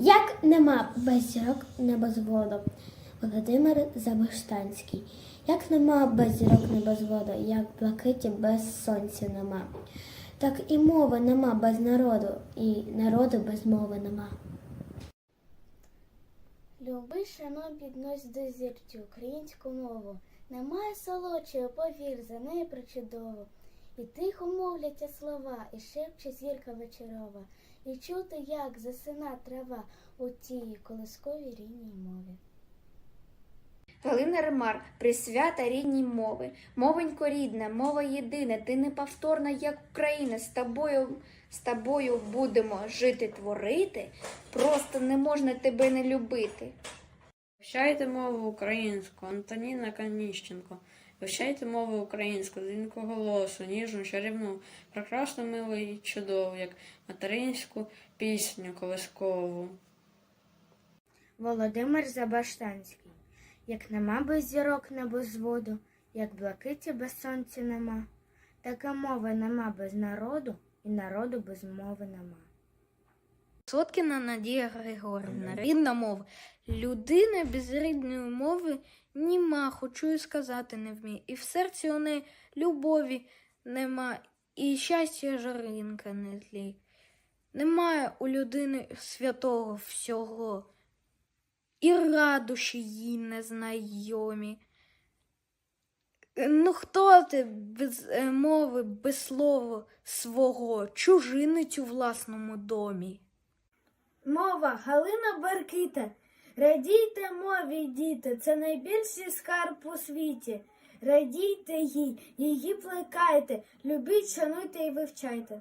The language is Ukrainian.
Як нема без зірок небозводу, Володимир Забаштанський. Як нема без зірок небозводу, як блакиті без сонця нема. Так і мови нема без народу, і народу без мови нема. Люби, шануй, піднось до зірцю українську мову. Немає солодшої, повір, за неї причудово. І тихо мовляться слова, і шепче зірка вечорова, і чути, як засина трава у тій колисковій рідній мові. Галина Ремар, присвята рідній мови. Мовенько рідна, мова єдина, ти неповторна, як Україна. З тобою, з тобою будемо жити, творити. Просто не можна тебе не любити. Вивчайте мову українську, Антоніна Каніщенко. Вивчайте мову українську, дзвінку голосу, ніжну, чарівну, прекрасну, милу і чудову, як материнську пісню колискову. Володимир Забаштанський. Як нема без зірок не без воду, як блакиті без сонця нема, така мова нема без народу, і народу без мови нема. Соткіна Надія Григорівна, рідна мова. Людина без рідної мови німа, хочу і сказати не вміє. І в серці у неї любові нема, і щастя жаринка не злі. Немає у людини святого всього, і радощі їй незнайомі. Ну, хто ти без е, мови, без слова свого, чужинець у власному домі? Мова Галина Беркита. Радійте мові, діти, це найбільший скарб у світі. Радійте їй, її плекайте, любіть, шануйте і вивчайте.